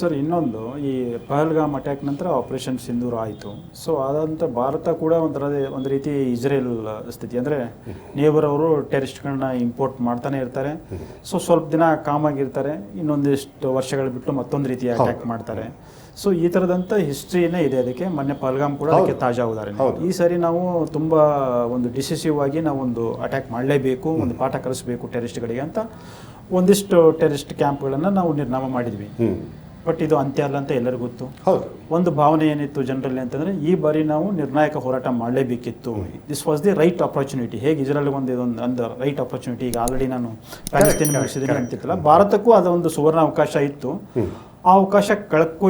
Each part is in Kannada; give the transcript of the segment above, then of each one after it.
ಸರ್ ಇನ್ನೊಂದು ಈ ಪಹಲ್ಗಾಮ್ ಅಟ್ಯಾಕ್ ನಂತರ ಆಪರೇಷನ್ ಸಿಂಧೂರ್ ಆಯಿತು. ಸೊ ಅದಂತ ಭಾರತ ಕೂಡ ಒಂಥರ ಒಂದು ರೀತಿ ಇಸ್ರೇಲ್ ಸ್ಥಿತಿ. ಅಂದರೆ ನೇಬರ್ ಅವರು ಟೆರಿಸ್ಟ್ಗಳನ್ನ ಇಂಪೋರ್ಟ್ ಮಾಡ್ತಾನೆ ಇರ್ತಾರೆ. ಸೊ ಸ್ವಲ್ಪ ದಿನ ಕಾಮ್ ಆಗಿರ್ತಾರೆ. ಇನ್ನೊಂದಿಷ್ಟು ವರ್ಷಗಳು ಬಿಟ್ಟು ಮತ್ತೊಂದು ರೀತಿಯ ಅಟ್ಯಾಕ್ ಮಾಡ್ತಾರೆ. ಸೊ ಈ ಥರದಂಥ ಹಿಸ್ಟ್ರಿನೇ ಇದೆ ಅದಕ್ಕೆ. ಮೊನ್ನೆ ಪಹಲ್ಗಾಮ್ ಕೂಡ ಅದಕ್ಕೆ ತಾಜಾ ಉದಾಹರಣೆ. ಈ ಸರಿ ನಾವು ತುಂಬ ಒಂದು ಡಿಸಿಸಿವ್ ಆಗಿ ನಾವು ಒಂದು ಅಟ್ಯಾಕ್ ಮಾಡಲೇಬೇಕು ಒಂದು ಪಾಠ ಕಲಿಸಬೇಕು ಟೆರಿಸ್ಟ್ಗಳಿಗೆ ಅಂತ ಒಂದಿಷ್ಟು ಟೆರಿಸ್ಟ್ ಕ್ಯಾಂಪ್ಗಳನ್ನು ನಾವು ನಿರ್ನಾಮ ಮಾಡಿದ್ವಿ. ಬಟ್ ಇದು ಅಂತ್ಯ ಅಲ್ಲ ಅಂತ ಎಲ್ಲರಿಗೂ ಗೊತ್ತು. ಹೌದು. ಒಂದು ಭಾವನೆ ಏನಿತ್ತು ಜನರಲ್ಲಿ ಅಂತಂದ್ರೆ ಈ ಬಾರಿ ನಾವು ನಿರ್ಣಾಯಕ ಹೋರಾಟ ಮಾಡಲೇಬೇಕಿತ್ತು. This was the right opportunity ಹೇಗೆ ಇಸ್ರೇಲ್ ಒಂದು ಇದೊಂದು ಒಂದು ರೈಟ್ ಆಪರ್ಚುನಿಟಿ ಈಗ ಆಲ್ರೆಡಿ ನಾನು ಪ್ಯಾಲೆಸ್ತೀನ್ ಮುಗಿಸಿದ್ದೀನಿ ಅಂತಿತ್ತಲ್ಲ ಭಾರತಕ್ಕೂ ಅದೊಂದು ಸುವರ್ಣ ಅವಕಾಶ ಇತ್ತು. ಆ ಅವಕಾಶ ಕಳ್ಕೊ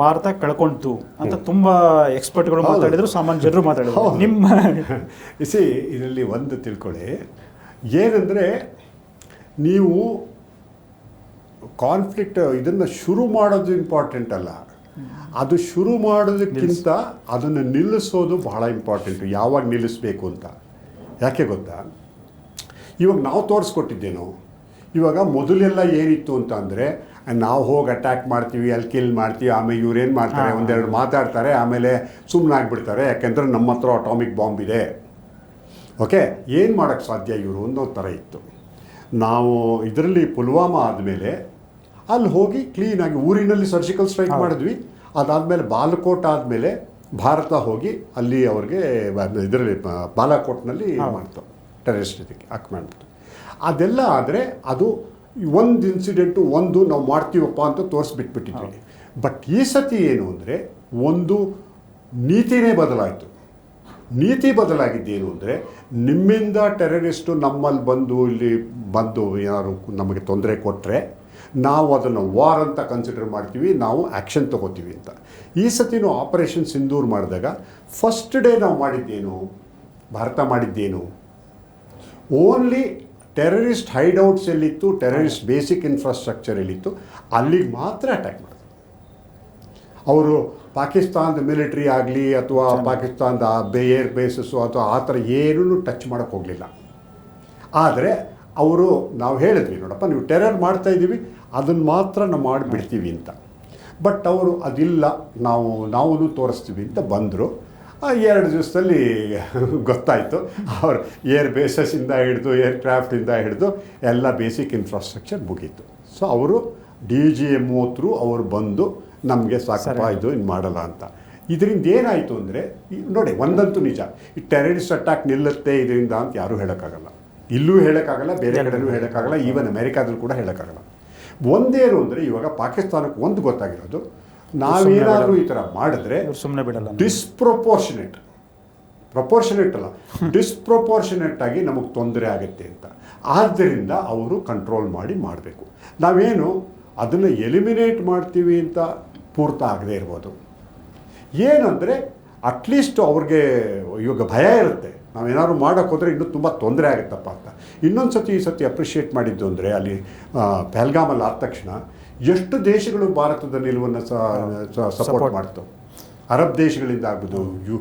ಭಾರತ ಕಳ್ಕೊಂತು ಅಂತ ತುಂಬಾ ಎಕ್ಸ್ಪರ್ಟ್ಗಳು ಮಾತಾಡಿದ್ರು ಸಾಮಾನ್ಯ ಜನರು ಮಾತಾಡಿದ್ರು. ನಿಮ್ಮ ಇಸಿ ಇದರಲ್ಲಿ ಒಂದು ತಿಳ್ಕೊಳ್ಳಿ. ಏನಂದರೆ ನೀವು ಕಾನ್ಫ್ಲಿಕ್ಟ್ ಇದನ್ನು ಶುರು ಮಾಡೋದು ಇಂಪಾರ್ಟೆಂಟ್ ಅಲ್ಲ. ಅದು ಶುರು ಮಾಡೋದಕ್ಕಿಂತ ಅದನ್ನು ನಿಲ್ಲಿಸೋದು ಬಹಳ ಇಂಪಾರ್ಟೆಂಟು ಯಾವಾಗ ನಿಲ್ಲಿಸಬೇಕು ಅಂತ. ಯಾಕೆ ಗೊತ್ತಾ? ಇವಾಗ ನಾವು ತೋರಿಸ್ಕೊಟ್ಟಿದ್ದೇನು. ಇವಾಗ ಮೊದಲೆಲ್ಲ ಏನಿತ್ತು ಅಂತ ಅಂದರೆ ನಾವು ಹೋಗಿ ಅಟ್ಯಾಕ್ ಮಾಡ್ತೀವಿ ಅಲ್ಲಿ ಕಿಲ್ ಮಾಡ್ತೀವಿ ಆಮೇಲೆ ಇವ್ರೇನು ಮಾಡ್ತಾರೆ? ಒಂದೆರಡು ಮಾತಾಡ್ತಾರೆ ಆಮೇಲೆ ಸುಮ್ಮನಾಗ್ಬಿಡ್ತಾರೆ ಯಾಕೆಂದರೆ ನಮ್ಮ ಹತ್ರ ಅಟಾಮಿಕ್ ಬಾಂಬ್ ಇದೆ. ಓಕೆ ಏನು ಮಾಡೋಕ್ಕೆ ಸಾಧ್ಯ ಇವರು? ಅನ್ನೋ ಥರ ಇತ್ತು. ನಾವು ಇದರಲ್ಲಿ ಪುಲ್ವಾಮಾ ಆದಮೇಲೆ ಅಲ್ಲಿ ಹೋಗಿ ಕ್ಲೀನಾಗಿ ಊರಿನಲ್ಲಿ ಸರ್ಜಿಕಲ್ ಸ್ಟ್ರೈಕ್ ಮಾಡಿದ್ವಿ. ಅದಾದಮೇಲೆ ಬಾಲಕೋಟ್ ಆದಮೇಲೆ ಭಾರತ ಹೋಗಿ ಅಲ್ಲಿ ಅವ್ರಿಗೆ ಇದರಲ್ಲಿ ಬಾಲಾಕೋಟ್ನಲ್ಲಿ ಮಾಡ್ತು. ಟೆರರಿಸ್ಟ್ ಇದಕ್ಕೆ ಹಾಕಿ ಮಾಡ್ಬಿಟ್ಟು ಅದೆಲ್ಲ ಆದರೆ ಅದು ಒಂದು ಇನ್ಸಿಡೆಂಟು ಒಂದು ನಾವು ಮಾಡ್ತೀವಪ್ಪ ಅಂತ ತೋರಿಸ್ಬಿಟ್ಬಿಟ್ಟಿದ್ವಿ. ಬಟ್ ಈ ಸತಿ ಏನು ಅಂದರೆ ಒಂದು ನೀತಿನೇ ಬದಲಾಯಿತು. ನೀತಿ ಬದಲಾಗಿದ್ದೇನು ಅಂದರೆ ನಿಮ್ಮಿಂದ ಟೆರರಿಸ್ಟು ನಮ್ಮಲ್ಲಿ ಬಂದು ಇಲ್ಲಿ ಬಂದು ಏನಾದ್ರು ನಮಗೆ ತೊಂದರೆ ಕೊಟ್ಟರೆ ನಾವು ಅದನ್ನು ವಾರ್ ಅಂತ ಕನ್ಸಿಡರ್ ಮಾಡ್ತೀವಿ, ನಾವು ಆ್ಯಕ್ಷನ್ ತಗೋತೀವಿ ಅಂತ. ಈ ಸತಿನೂ ಆಪರೇಷನ್ ಸಿಂಧೂರ್ ಮಾಡಿದಾಗ ಫಸ್ಟ್ ಡೇ ನಾವು ಮಾಡಿದ್ದೇನು, ಭಾರತ ಮಾಡಿದ್ದೇನು? ಓನ್ಲಿ ಟೆರರಿಸ್ಟ್ ಹೈಡೌಟ್ಸ್ ಎಲ್ಲಿತ್ತು ಟೆರರಿಸ್ಟ್ ಬೇಸಿಕ್ ಇನ್ಫ್ರಾಸ್ಟ್ರಕ್ಚರ್ ಎಲ್ಲಿತ್ತು, ಅಲ್ಲಿಗೆ ಮಾತ್ರ ಅಟ್ಯಾಕ್ ಮಾಡಿದ್ರು ಅವರು ಪಾಕಿಸ್ತಾನದ ಮಿಲಿಟ್ರಿ ಆಗಲಿ ಅಥವಾ ಪಾಕಿಸ್ತಾನದ ಬೇ ಏರ್ ಬೇಸಸ್ಸು ಅಥವಾ ಆ ಥರ ಏನೂ ಟಚ್ ಮಾಡೋಕ್ಕೆ ಹೋಗಲಿಲ್ಲ. ಆದರೆ ಅವರು ನಾವು ಹೇಳಿದ್ವಿ ನೋಡಪ್ಪ ನೀವು ಟೆರರ್ ಮಾಡ್ತಾ ಇದ್ದೀವಿ ಅದನ್ನು ಮಾತ್ರ ನಾವು ಮಾಡಿಬಿಡ್ತೀವಿ ಅಂತ. ಬಟ್ ಅವರು ಅದಿಲ್ಲ ನಾವು ನಾವು ತೋರಿಸ್ತೀವಿ ಅಂತ ಬಂದರು. ಎರಡು ದಿವಸದಲ್ಲಿ ಗೊತ್ತಾಯಿತು ಅವರು ಏರ್ ಬೇಸಸ್ಸಿಂದ ಹಿಡಿದು ಏರ್ ಕ್ರಾಫ್ಟಿಂದ ಹಿಡಿದು ಎಲ್ಲ ಬೇಸಿಕ್ ಇನ್ಫ್ರಾಸ್ಟ್ರಕ್ಚರ್ ಮುಗೀತು. ಸೊ ಅವರು ಡಿ ಜಿ ಎಂ ಅವರು ಬಂದು ನಮಗೆ ಸಾಕಪ್ಪ ಇದು ಇನ್ನು ಮಾಡಲ್ಲ ಅಂತ. ಇದರಿಂದ ಏನಾಯಿತು ಅಂದರೆ ನೋಡಿ ಒಂದಂತೂ ನಿಜ. ಈ ಟೆರರಿಸ್ಟ್ ಅಟ್ಯಾಕ್ ನಿಲ್ಲುತ್ತೆ ಇದರಿಂದ ಅಂತ ಯಾರೂ ಹೇಳೋಕ್ಕಾಗಲ್ಲ. ಇಲ್ಲೂ ಹೇಳೋಕ್ಕಾಗಲ್ಲ ಬೇರೆ ಕಡೆನೂ ಹೇಳೋಕ್ಕಾಗಲ್ಲ ಈವನ್ ಅಮೆರಿಕಾದಲ್ಲೂ ಕೂಡ ಹೇಳೋಕ್ಕಾಗಲ್ಲ. ಒಂದೇನು ಅಂದರೆ ಇವಾಗ ಪಾಕಿಸ್ತಾನಕ್ಕೆ ಒಂದು ಗೊತ್ತಾಗಿರೋದು. ನಾವೇನಾದರೂ ಈ ಥರ ಮಾಡಿದ್ರೆ ಸುಮ್ಮನೆ ಬಿಡಲ್ಲ ಡಿಸ್ಪ್ರೊಪೋರ್ಷನೇಟ್ ಪ್ರಪೋರ್ಷನೇಟ್ ಅಲ್ಲ. ಡಿಸ್ಪ್ರೊಪೋರ್ಷನೇಟಾಗಿ ನಮಗೆ ತೊಂದರೆ ಆಗುತ್ತೆ ಅಂತ. ಆದ್ದರಿಂದ ಅವರು ಕಂಟ್ರೋಲ್ ಮಾಡಿ ಮಾಡಬೇಕು. ನಾವೇನು ಅದನ್ನು ಎಲಿಮಿನೇಟ್ ಮಾಡ್ತೀವಿ ಅಂತ ಪೂರ್ತ ಆಗದೆ ಇರ್ಬೋದು. ಏನಂದರೆ ಅಟ್ಲೀಸ್ಟ್ ಅವ್ರಿಗೆ ಇವಾಗ ಭಯ ಇರುತ್ತೆ. ನಾವೇನಾದ್ರು ಮಾಡೋಕ್ಕೆ ಹೋದರೆ ಇನ್ನೂ ತುಂಬ ತೊಂದರೆ ಆಗುತ್ತಪ್ಪ ಅಂತ. ಇನ್ನೊಂದು ಸತಿ ಈ ಸತಿ ಅಪ್ರಿಷಿಯೇಟ್ ಮಾಡಿದ್ದು ಅಂದರೆ ಅಲ್ಲಿ ಪೆಹಲ್ಗಾಮಲ್ಲಿ ಆದ ತಕ್ಷಣ ಎಷ್ಟು ದೇಶಗಳು ಭಾರತದ ನಿಲುವನ್ನು ಸಪೋರ್ಟ್ ಮಾಡ್ತವೆ ಅರಬ್ ದೇಶಗಳಿಂದ ಆಗ್ಬೋದು ಯು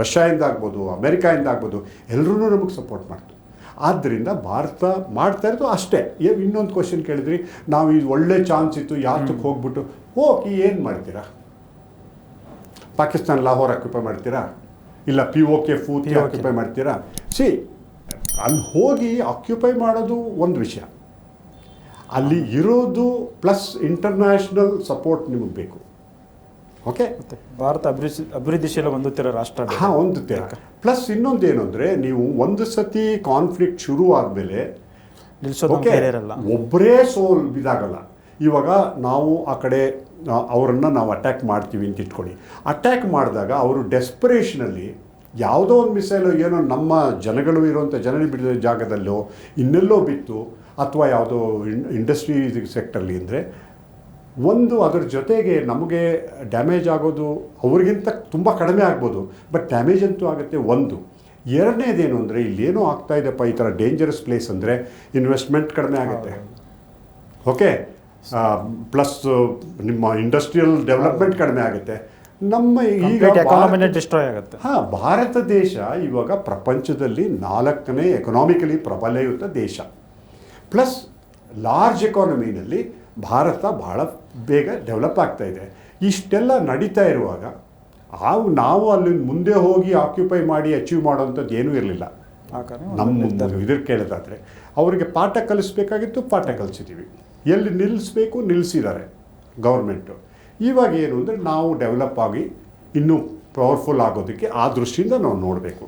ರಷ್ಯಾಯಿಂದ ಆಗ್ಬೋದು ಅಮೆರಿಕಾಯಿಂದ ಆಗ್ಬೋದು ಎಲ್ಲರೂ ನಮಗೆ ಸಪೋರ್ಟ್ ಮಾಡ್ತು. ಆದ್ದರಿಂದ ಭಾರತ ಮಾಡ್ತಾ ಇರೋದು ಅಷ್ಟೇ. ಇನ್ನೊಂದು ಕ್ವಶನ್ ಕೇಳಿದ್ರಿ. ನಾವು ಇದು ಒಳ್ಳೆ ಚಾನ್ಸ್ ಇತ್ತು ಯಾತಕ್ಕೆ ಹೋಗ್ಬಿಟ್ಟು ಹೋಗಿ ಏನು ಮಾಡ್ತೀರಾ? ಪಾಕಿಸ್ತಾನ ಲಾಹೋರ್ ಆಕ್ಯುಪೈ ಮಾಡ್ತೀರಾ? ಇಲ್ಲ ಪಿ ಒ ಕೆ ಫೂತಿ. ಆಕ್ಯುಪೈ ಮಾಡ್ತೀರಾ? ಸಿ ಅಲ್ಲಿ ಹೋಗಿ ಆಕ್ಯುಪೈ ಮಾಡೋದು ಒಂದು ವಿಷಯ. ಅಲ್ಲಿ ಇರೋದು ಪ್ಲಸ್ ಇಂಟರ್ನ್ಯಾಷನಲ್ ಸಪೋರ್ಟ್ ನಿಮಗೆ ಬೇಕು. ಓಕೆ ಭಾರತ ಅಭಿವೃದ್ಧಿ ಅಭಿವೃದ್ಧಿಶೀಲ ಹೊಂದುತ್ತಿರೋ ರಾಷ್ಟ್ರ. ಹಾಂ ಒಂದು ಪ್ಲಸ್ ಇನ್ನೊಂದು ಏನು ಅಂದರೆ ನೀವು ಒಂದು ಸತಿ ಕಾನ್ಫ್ಲಿಕ್ಟ್ ಶುರು ಆದಮೇಲೆ ಓಕೆ ಒಬ್ಬರೇ ಸೋಲ್ ಬಿದಾಗಲ್ಲ ಇವಾಗ ನಾವು ಆ ಕಡೆ ಅವರನ್ನು ನಾವು ಅಟ್ಯಾಕ್ ಮಾಡ್ತೀವಿ ಅಂತ ಇಟ್ಕೊಳ್ಳಿ. ಅಟ್ಯಾಕ್ ಮಾಡಿದಾಗ ಅವರು ಡೆಸ್ಪರೇಷನಲ್ಲಿ ಯಾವುದೋ ಒಂದು ಮಿಸೈಲು ಏನೋ ನಮ್ಮ ಜನಗಳು ಇರುವಂಥ ಜನರು ಬಿಡಿದ ಜಾಗದಲ್ಲೋ ಇನ್ನೆಲ್ಲೋ ಬಿತ್ತು ಅಥವಾ ಯಾವುದೋ ಇಂಡಸ್ಟ್ರಿ ಸೆಕ್ಟರ್ಲಿ ಅಂದರೆ ಒಂದು ಅದರ ಜೊತೆಗೆ ನಮಗೆ ಡ್ಯಾಮೇಜ್ ಆಗೋದು ಅವ್ರಿಗಿಂತ ತುಂಬ ಕಡಿಮೆ ಆಗ್ಬೋದು. ಬಟ್ ಡ್ಯಾಮೇಜ್ ಅಂತೂ ಆಗುತ್ತೆ ಒಂದು. ಎರಡನೇದೇನು ಅಂದರೆ ಇಲ್ಲೇನೋ ಆಗ್ತಾ ಇದೆಪ್ಪ ಈ ಥರ ಡೇಂಜರಸ್ ಪ್ಲೇಸ್ ಅಂದರೆ ಇನ್ವೆಸ್ಟ್ಮೆಂಟ್ ಕಡಿಮೆ ಆಗುತ್ತೆ. ಓಕೆ ಪ್ಲಸ್ ನಿಮ್ಮ ಇಂಡಸ್ಟ್ರಿಯಲ್ ಡೆವಲಪ್ಮೆಂಟ್ ಕಡಿಮೆ ಆಗುತ್ತೆ. ನಮ್ಮ ಈಗ ಡಿಸ್ಟ್ರಾಯ್ ಆಗುತ್ತೆ. ಹಾಂ ಭಾರತ ದೇಶ ಇವಾಗ ಪ್ರಪಂಚದಲ್ಲಿ ನಾಲ್ಕನೇ ಎಕನಾಮಿಕಲಿ ಪ್ರಬಲಯುತ ದೇಶ. ಪ್ಲಸ್ ಲಾರ್ಜ್ ಎಕಾನಮಿನಲ್ಲಿ ಭಾರತ ಬಹಳ ಬೇಗ ಡೆವಲಪ್ ಆಗ್ತಾ ಇದೆ. ಇಷ್ಟೆಲ್ಲ ನಡೀತಾ ಇರುವಾಗ ನಾವು ನಾವು ಅಲ್ಲಿ ಮುಂದೆ ಹೋಗಿ ಆಕ್ಯುಪೈ ಮಾಡಿ ಅಚೀವ್ ಮಾಡೋವಂಥದ್ದು ಏನೂ ಇರಲಿಲ್ಲ. ಆ ಮುಂದೆ ನಮ್ಮ ಇದ್ರ ಕೇಳೋದಾದರೆ ಅವರಿಗೆ ಪಾಠ ಕಲಿಸ್ಬೇಕಾಗಿತ್ತು ಪಾಠ ಕಲಿಸಿದ್ದೀವಿ ಎಲ್ಲಿ ನಿಲ್ಲಿಸ್ಬೇಕು ನಿಲ್ಲಿಸಿದ್ದಾರೆ ಗೌರ್ಮೆಂಟು ಇವಾಗ ಏನು ಅಂದರೆ ನಾವು ಡೆವಲಪ್ ಆಗಿ ಇನ್ನೂ ಪವರ್ಫುಲ್ ಆಗೋದಕ್ಕೆ ಆ ದೃಷ್ಟಿಯಿಂದ ನಾವು ನೋಡಬೇಕು.